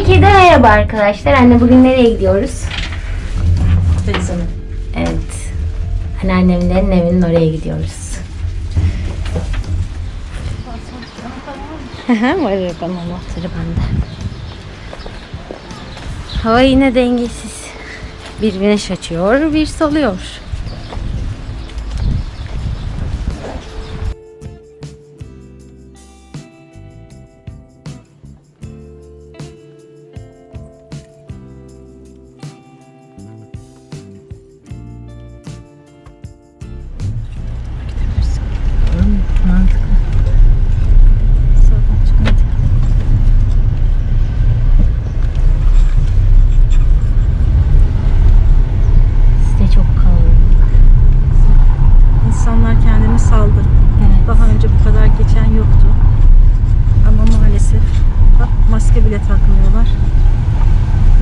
Herkese merhaba arkadaşlar. Anne bugün nereye gidiyoruz? Teyzemin. Evet. Anneannemlerin evinin oraya gidiyoruz. Var arabanın anahtarı bende. Hava yine dengesiz. Bir güneş açıyor, bir salıyor. Bile takmıyorlar.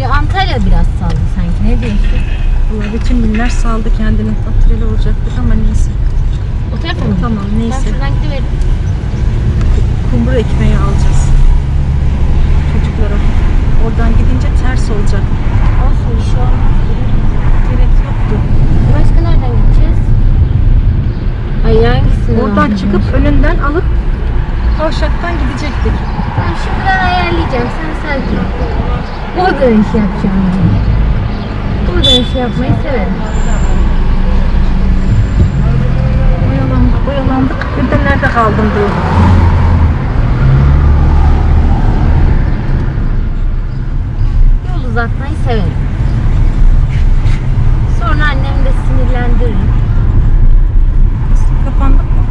Ya Antalya biraz saldı sanki. Ne diyorsun? Vallahi bütün günler saldı kendini. Patreli olacaktık ama neyse. O tarafa mı? Tamam Ben neyse. şuradan gidiverim. Ekmeği alacağız. Çocuklara. Oradan gidince ters olacak. Olsun bir şey olmaz. Gerek yoktu. Başka nereden gideceğiz? Ay hangisini? Oradan çıkıp önünden alıp kavşaktan gidecektik. Ben şimdiden ayarlayacağım. Sen sakin ol. Burada iş yapacağım. Burada iş yapmayı severim. Oyalandık, oyalandık. Bir de nerede kaldım diye. Yol uzatmayı severim. Sonra annemi de sinirlendiririm. Kapandık mı?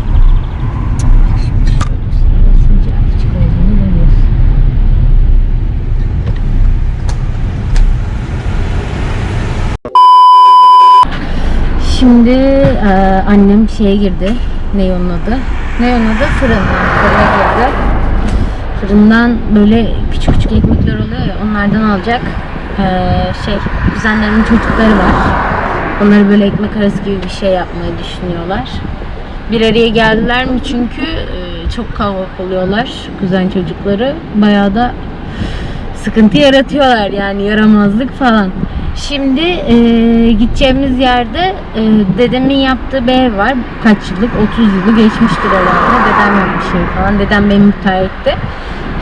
Basınca açık olduğunu görüyorsun. Şimdi e, annem şeye girdi. Ne onun adı? Ne onun adı? Fırına. Fırına girdi. Fırından böyle küçük küçük ekmekler oluyor ya onlardan alacak. E, şey, kuzenlerimin çocukları var. Onları böyle ekmek arası gibi bir şey yapmayı düşünüyorlar. Bir araya geldiler mi çünkü e, çok kalabalık oluyorlar kuzen çocukları. Bayağı da sıkıntı yaratıyorlar yani yaramazlık falan. Şimdi e, gideceğimiz yerde e, dedemin yaptığı bir ev var. Kaç yıllık? 30 yılı geçmiştir herhalde. Dedem yapmış şey falan. Dedem benim müteahhitti.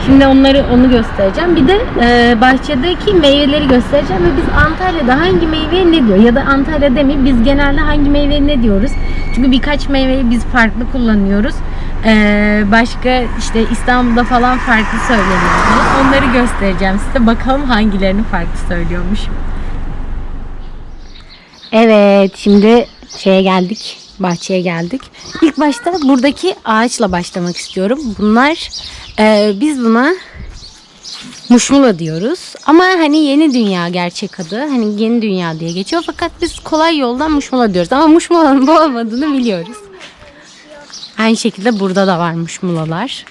Şimdi onları onu göstereceğim. Bir de e, bahçedeki meyveleri göstereceğim ve biz Antalya'da hangi meyveye ne diyor ya da Antalya demeyeyim biz genelde hangi meyveye ne diyoruz? Çünkü birkaç meyveyi biz farklı kullanıyoruz. E, başka işte İstanbul'da falan farklı söyleniyor. Onları göstereceğim size. Bakalım hangilerini farklı söylüyormuş. Evet, şimdi şeye geldik, bahçeye geldik. İlk başta buradaki ağaçla başlamak istiyorum. Bunlar, e, biz buna muşmula diyoruz. Ama hani yeni dünya gerçek adı. Hani yeni dünya diye geçiyor. Fakat biz kolay yoldan muşmula diyoruz. Ama muşmulanın bu olmadığını biliyoruz. Aynı şekilde burada da var muşmulalar.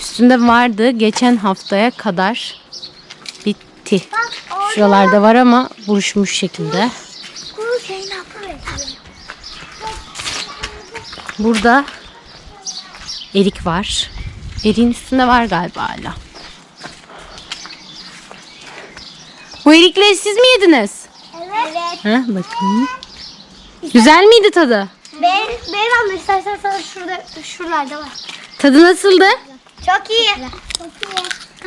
Üstünde vardı geçen haftaya kadar bitti. Şuralarda var ama buruşmuş şekilde. Burada erik var. Eriğin üstünde var galiba hala. Bu erikleri siz mi yediniz? Evet. Ha, bakın. Güzel miydi tadı? Ben, ben ama istersen sana şurada, şuralarda var. Tadı nasıldı? Çok iyi. Çok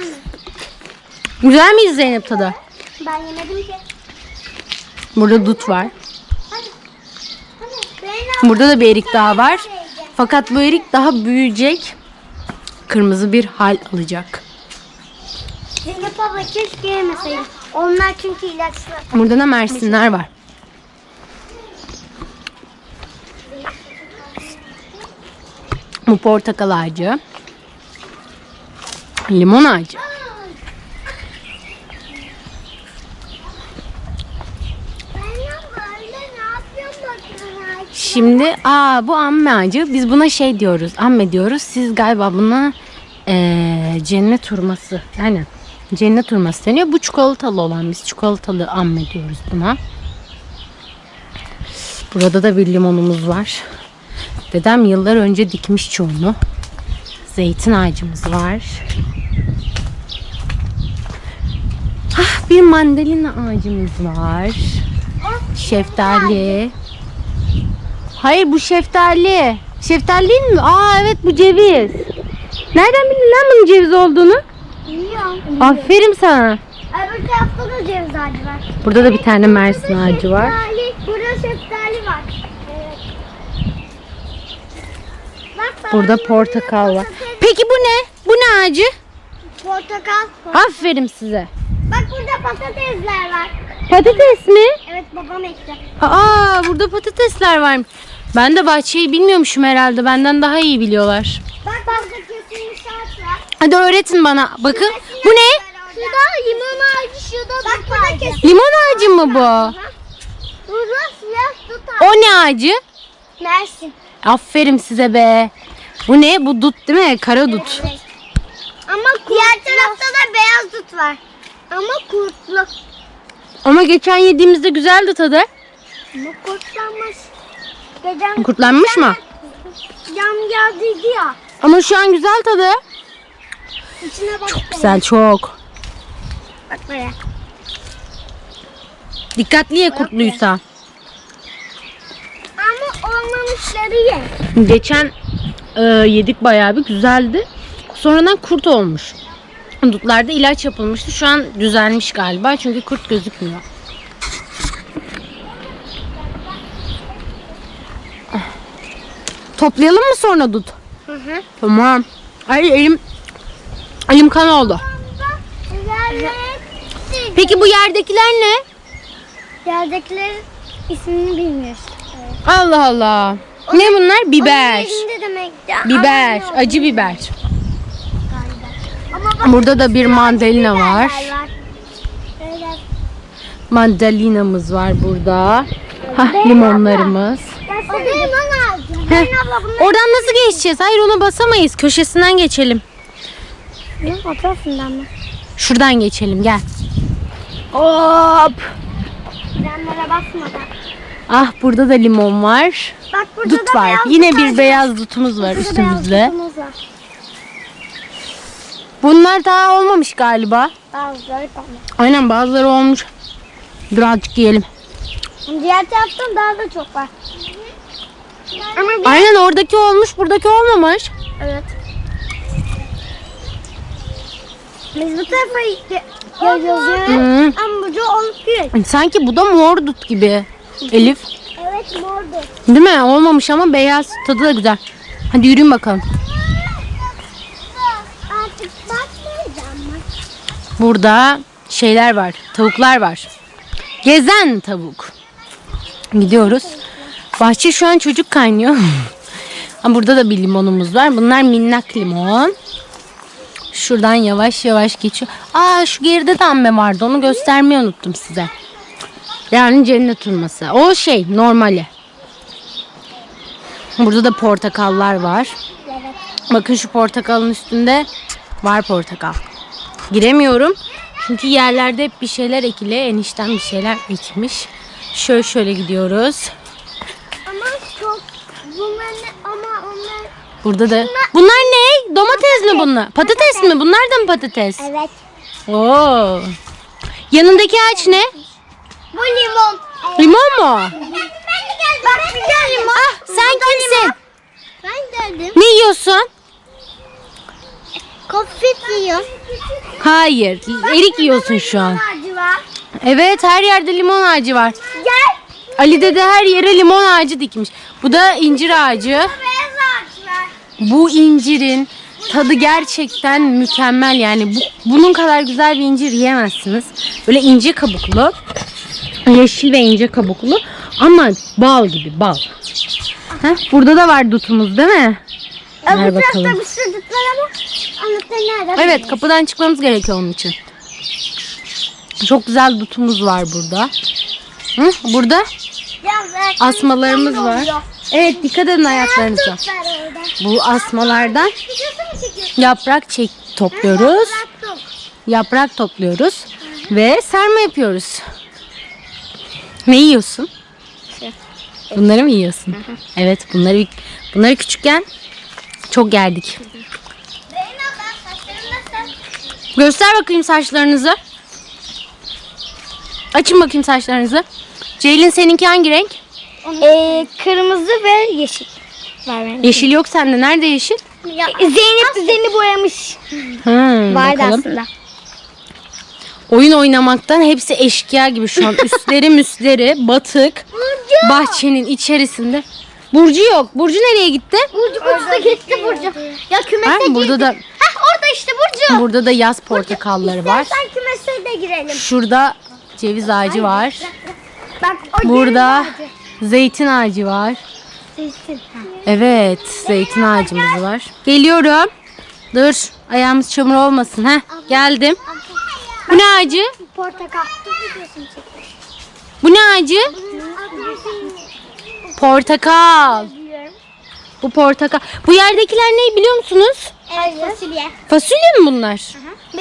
iyi. Güzel miydi Zeynep tadı? Ben yemedim ki. Burada dut var. Burada da bir erik daha var. Fakat bu erik daha büyüyecek. Kırmızı bir hal alacak. Zeynep abla keşke yemeseydim. Onlar çünkü ilaçlı. Burada da mersinler var. Bu portakal ağacı. Limon ağacı. Ben abla öyle ne yapıyorsun bakın Şimdi aa bu amme ağacı. Biz buna şey diyoruz. Amme diyoruz. Siz galiba buna eee, cennet hurması. Yani cennet hurması deniyor. Bu çikolatalı olan biz çikolatalı amme diyoruz buna. Burada da bir limonumuz var. Dedem yıllar önce dikmiş çoğunu. Zeytin ağacımız var. bir mandalina ağacımız var. Şeftali. Hayır bu şeftali. Şeftali değil mi? Aa evet bu ceviz. Nereden bildin lan bunun ceviz olduğunu? Biliyorum. Aferin sana. Öbür tarafta da ceviz ağacı var. Burada da bir tane mersin ağacı var. Şeftali, burada şeftali var. Evet. Bak, Burada portakal var. Peki bu ne? Bu ne ağacı? Portakal. Aferin size. Bak burada patatesler var. Patates mi? Evet babam ekti. Aa burada patatesler var. Ben de bahçeyi bilmiyormuşum herhalde. Benden daha iyi biliyorlar. Bak burada kesilmiş ağaç var. Hadi öğretin bana. Bakın. Bu ne? Şurada limon ağacı, şurada Bak burada kesilmiş. Limon ağacı mı bu? Burada siyah tut O ne ağacı? Mersin. Aferin size be. Bu ne? Bu dut değil mi? Kara dut. Ama Diğer tarafta da beyaz dut var. Ama kurtlu. Ama geçen yediğimizde güzeldi tadı. Ama kurtlanmış. Gecem Kurtlanmış mı? yam geldiydi ya. Ama şu an güzel tadı. İçine bak. Güzel çok. Bak buraya. Dikkatli ye kurtluysa. Ama olmamışları ye. Geçen e, yedik bayağı bir güzeldi. Sonradan kurt olmuş. Dutlarda ilaç yapılmıştı. Şu an düzelmiş galiba çünkü kurt gözükmüyor. Toplayalım mı sonra dut? Hı hı. Tamam. Ay elim elim kan oldu. Peki bu yerdekiler ne? Yerdekilerin ismini bilmiyoruz. Allah Allah. Ne bunlar? Biber. Onun. Biber. Acı biber. Burada da bir mandalina var. Mandalinamız var burada. Hah limonlarımız. Heh. Abla bunu Oradan nasıl geçeceğiz? Hayır ona basamayız. Köşesinden geçelim. Fotoğrafından mı? Şuradan geçelim gel. Hop. Frenlere basmadan. Ah burada da limon var. Bak burada Dut da var. beyaz Yine dut bir beyaz dutumuz var Burada da üstümüzde. var. Bunlar daha olmamış galiba. Bazıları kalmış. Aynen bazıları olmuş. Birazcık yiyelim. Diğer taraftan daha da çok var. Ama bir... Aynen oradaki olmuş buradaki olmamış. Evet. Biz bu tarafa Hı. yani. Ama bu olup Sanki bu da mor dut gibi. Elif. Evet mordu. Değil mi? Olmamış ama beyaz. Tadı da güzel. Hadi yürüyün bakalım. Artık bakmayacağım ben. Burada şeyler var. Tavuklar var. Gezen tavuk. Gidiyoruz. Bahçe şu an çocuk kaynıyor. Burada da bir limonumuz var. Bunlar minnak limon. Şuradan yavaş yavaş geçiyor. Aa şu geride de amme vardı. Onu göstermeyi unuttum size. Yani cennet hurması. O şey normali. Burada da portakallar var. Bakın şu portakalın üstünde var portakal. Giremiyorum. Çünkü yerlerde hep bir şeyler ekili. Enişten bir şeyler ekmiş. Şöyle şöyle gidiyoruz. Ama çok bunlar ne? Ama onlar... Burada da bunlar ne? Domates mi bunlar? Patates mi? Bunlar da mı patates? Evet. Oo. Yanındaki ağaç ne? Bu limon. Limon mu? Ben de geldim. Bak bir de limon. Ah sen kimsin? Ben geldim. Ne yiyorsun? Kofit yiyor. Hayır. Erik yiyorsun şu an. Evet her yerde limon ağacı var. Gel. Ali dede her yere limon ağacı dikmiş. Bu da incir ağacı. Bu incirin tadı gerçekten mükemmel yani bu, bunun kadar güzel bir incir yiyemezsiniz. Böyle ince kabuklu, yeşil ve ince kabuklu ama bal gibi bal. Heh, burada da var dutumuz değil mi? Ver tarafta bakalım. bir sürü dut var ama nerede? Evet kapıdan çıkmamız gerekiyor onun için. Çok güzel dutumuz var burada. Hı, burada Biraz asmalarımız var. oluyor. Evet dikkat edin ayaklarınıza. Bu asmalardan yaprak çek topluyoruz. Yaprak topluyoruz ve sarma yapıyoruz. Ne yiyorsun? Bunları mı yiyorsun? Evet, bunları bunları küçükken çok yerdik. Göster bakayım saçlarınızı. Açın bakayım saçlarınızı. Ceylin seninki hangi renk? Ee, kırmızı ve yeşil. Var benim. Yeşil yok sende. Nerede yeşil? Zeynep üzerini boyamış. Hmm, Vardı bakalım. aslında. Oyun oynamaktan hepsi eşkıya gibi şu an. Üstleri müsleri batık. Bahçenin içerisinde. Burcu yok. Burcu nereye gitti? Burcu Burcu da gitti Burcu. Ya kümese Ha, girdik. burada da Heh orada işte Burcu. burada da yaz portakalları var. İstersen kümese de girelim. Şurada ceviz ağacı var. Bak o Burada zeytin ağacı var. Seçsin. Evet, zeytin ağacımız var. Geliyorum. Dur, ayağımız çamur olmasın. Heh, geldim. Bu ne ağacı? Portakal. Bu ne ağacı? Portakal. Bu portakal. Bu yerdekiler ne biliyor musunuz? Evet. Fasulye. Fasulye mi bunlar?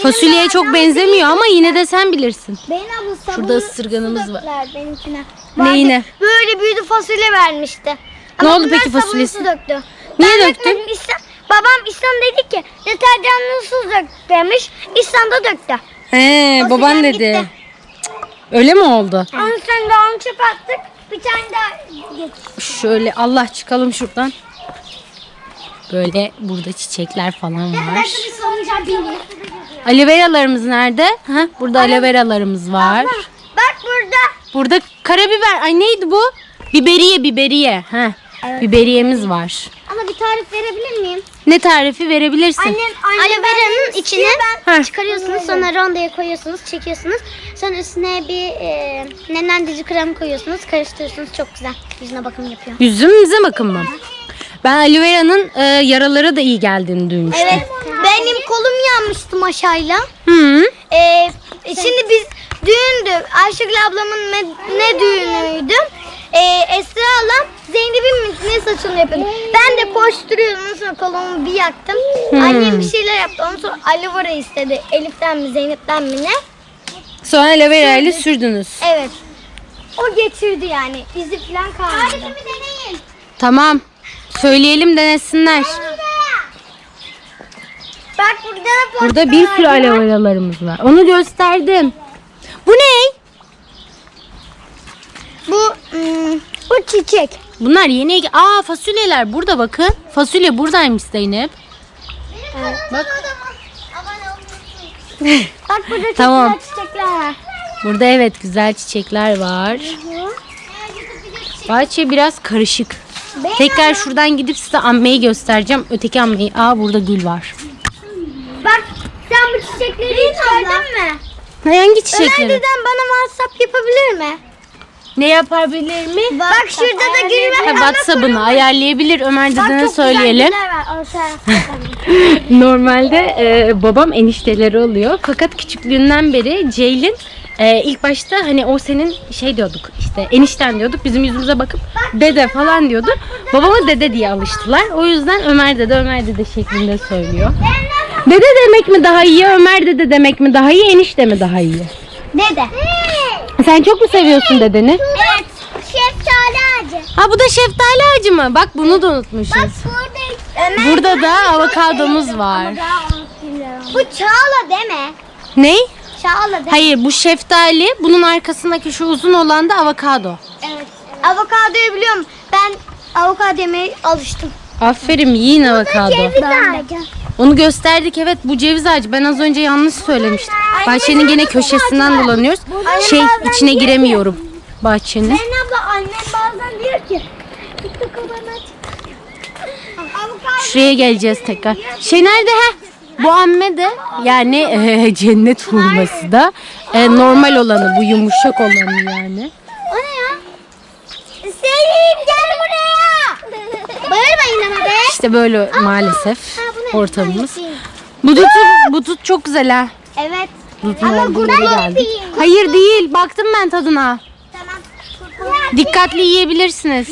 Fasulyeye çok benzemiyor ama yine de sen bilirsin. Benim abla Şurada ısırganımız var. döktüler benimkine. Neyine? Böyle büyüdü fasulye vermişti. Ne oldu bunlar peki sabunlu fasulyesi? su döktü. Niye Ben döktün? dökmedim, İhsan- babam İhsan dedi ki deterjanlı su dök demiş. İhsan da döktü. He, baban dedi. gitti. Öyle mi oldu? Onu sen daha onu çöpe attık. Bir tane daha geç. Şöyle Allah çıkalım şuradan. Böyle burada çiçekler falan var. bir salıncak bineyim. Aloe veralarımız nerede? Ha, burada aloe veralarımız var. Bak burada. Burada karabiber. Ay neydi bu? Biberiye, biberiye. Ha. Biberiyemiz var. Ama bir tarif verebilir miyim? Ne tarifi verebilirsin? Annem, Aloe vera'nın içine çıkarıyorsunuz sonra rondoya koyuyorsunuz çekiyorsunuz. Sonra üstüne bir e, nemlendirici krem koyuyorsunuz karıştırıyorsunuz çok güzel. Yüzüne bakım yapıyor. Yüzümüze bakın mı? Ben aloe vera'nın e, yaralara da iyi geldiğini duymuştum. Evet benim kolum yanmıştı maşayla. Hı. E, şimdi biz düğündü. Ayşegül ablamın me- ne düğünüydü? E, Esra ablam Zeynep'in mi ne saçını yapıyordu. Ben de koşturuyordum. Ondan sonra kolumu bir yaktım. Annem bir şeyler yaptı. Ondan sonra aloe vera istedi. Elif'ten mi Zeynep'ten mi ne? Sonra aloe vera ile sürdünüz. Evet. O getirdi yani. İzi falan kalmadı. Tarifimi deneyin. Tamam. Söyleyelim denesinler. Bak burada da Burada bir sürü aloe veralarımız var. Onu gösterdim. Bu ne? Bu hmm, bu çiçek. Bunlar yeni Aa fasulyeler burada bakın. Fasulye buradaymış Zeynep. Bak. Bak burada çok Tamam. güzel çiçekler var. Burada evet güzel çiçekler var. Bahçe biraz karışık. Tekrar şuradan gidip size ammeyi göstereceğim. Öteki ammeyi. Aa burada gül var. Bak sen bu çiçekleri hiç gördün mü? Hangi Ömer çiçekleri? dedem bana WhatsApp yapabilir mi? Ne yapabilir mi? Bak şurada da gül var. Ha, WhatsApp'ını ayarlayabilir. Ömer dedene söyleyelim. Normalde e, babam enişteleri oluyor. Fakat küçüklüğünden beri Ceylin e, ilk başta hani o senin şey diyorduk işte enişten diyorduk. Bizim yüzümüze bakıp dede falan diyordu. Babama dede diye alıştılar. O yüzden Ömer dede Ömer dede şeklinde söylüyor. Dede demek mi daha iyi, Ömer dede demek mi daha iyi, enişte mi daha iyi? Dede. Sen çok mu seviyorsun dedeni? Evet. Şeftali ağacı. Ha bu da şeftali ağacı mı? Bak bunu da unutmuşuz. Burada. Ömer Burada da avokadomuz var. Bu çağla deme. Ney? Çağla deme. Hayır bu şeftali. Bunun arkasındaki şu uzun olan da avokado. Evet. Avokadoyu biliyorum. Ben avokado yemeye alıştım. Aferin yiyin avokado. ağacı. Onu gösterdik evet bu ceviz ağacı. Ben az önce yanlış söylemiştim. Bahçenin gene köşesinden dolanıyoruz. Şey içine giremiyorum bahçenin. Zeynep abla annem bazen diyor ki TikTok'a bana. Şuraya geleceğiz tekrar. Şey nerede ha? Bu amme de yani e, cennet hurması da e, normal olanı bu yumuşak olanı yani. O ne ya? Selim gel buraya. Bağırmayın ama be. İşte böyle maalesef ortamımız. Hangisi? Bu tut, bu tut çok güzel ha. Evet. Dutun Ama olduğu buradan yere geldik. yapayım. Hayır değil. Baktım ben tadına. Tamam. Dikkatli yiyebilirsiniz.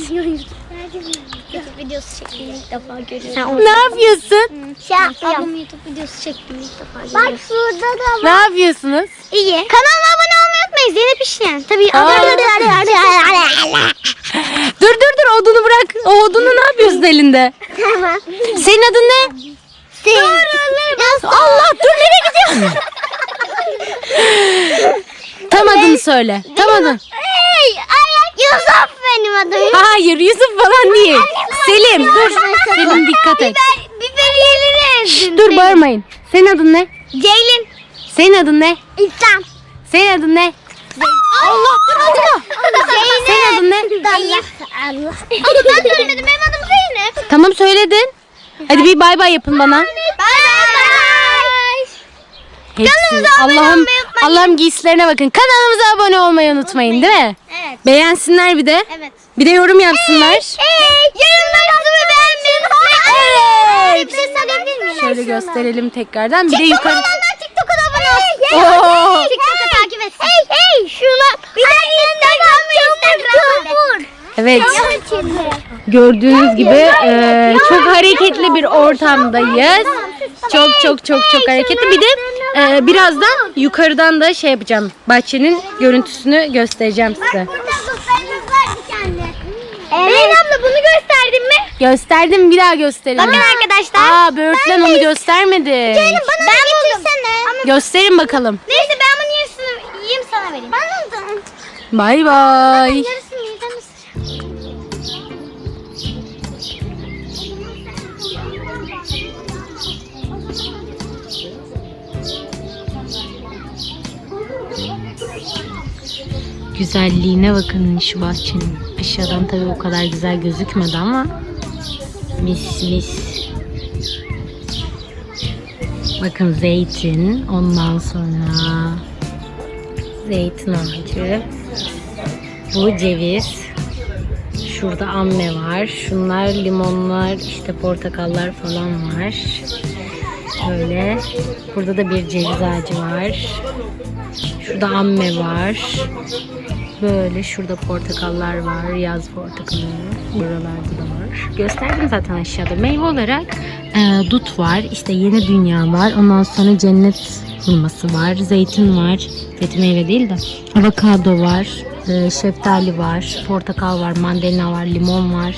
YouTube videosu çektiğimi ilk defa görüyorum. Ne yapıyorsun? Şey yapıyorum. Ablam YouTube videosu çektiğimi ilk defa görüyorum. Bak şurada da Ne yapıyorsunuz? İyi. Kanalıma abone olmayı unutmayın. Zeynep İşleyen. Tabii. Aa. Dur dur dur odunu bırak. O odunu ne yapıyorsun elinde? Tamam. Senin adın ne? Allah dur nereye gidiyorsun? Tam adını söyle. Tam adını. Hey, ay, Yusuf benim adım. Hayır Yusuf falan değil. Selim dur. Selim dikkat et. Biber, biberiyeleri ezdin. Dur bağırmayın. Senin adın ne? Ceylin. Senin adın ne? İslam. Senin adın ne? Allah adına. Senin adın ne? Zeynep. Allah. Ama ben söylemedim. Benim adım Zeynep. Tamam söyledin. Hadi bir bay bay yapın bana. Bye bye. Hepsi. Allah'ım unutmayın. Allah'ım giysilerine bakın. Kanalımıza abone olmayı unutmayın değil mi? Evet. Beğensinler bir de. Evet. Bir de yorum yapsınlar. Hey, yorumlarınızı beğenmeyi unutmayın. Evet. Bir şey söyleyebilir miyim? Şöyle gösterelim tekrardan. Bir de yukarı. olanlar TikTok'a da abone olsun. Oo. TikTok'u takip etsin. Hey hey şuna. Bir de Instagram ve Instagram. Evet. Gördüğünüz gibi e, çok hareketli bir ortamdayız. Çok çok çok çok hareketli. Bir de e, birazdan yukarıdan da şey yapacağım. Bahçenin görüntüsünü göstereceğim size. Evet. abla bunu gösterdin mi? Gösterdim bir daha gösterelim. Bakın arkadaşlar. Aa böğürtlen onu göstermedi. Ceylin bana ben getirsene. Ama Gösterin bakalım. neyse ben bunu yarısını yiyeyim sana vereyim. Ben aldım. Bay bay. Güzelliğine bakın şu bahçenin. Aşağıdan tabii o kadar güzel gözükmedi ama mis mis. Bakın zeytin, ondan sonra zeytin ağacı. Bu ceviz. Şurada amme var. Şunlar limonlar, işte portakallar falan var. Böyle. Burada da bir ceviz ağacı var. Şurada amme var. Böyle şurada portakallar var. Yaz portakalı. Buralarda da var. Gösterdim zaten aşağıda. Meyve olarak e, dut var. İşte yeni dünya var. Ondan sonra cennet hurması var. Zeytin var. Zeytin meyve değil de. Avokado var. e, şeftali var. Portakal var. Mandalina var. Limon var.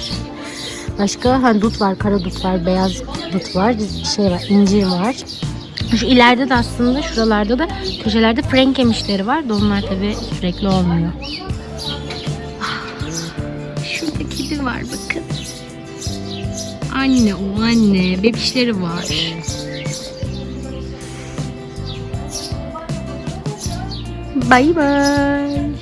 Başka ha, dut var. Kara dut var. Beyaz dut var. Şey var. incir var. Şu ileride de aslında şuralarda da köşelerde frenk yemişleri var da onlar tabi sürekli olmuyor. Ah, Şurada kedi var bakın. Anne o anne bebişleri var. Bay bay.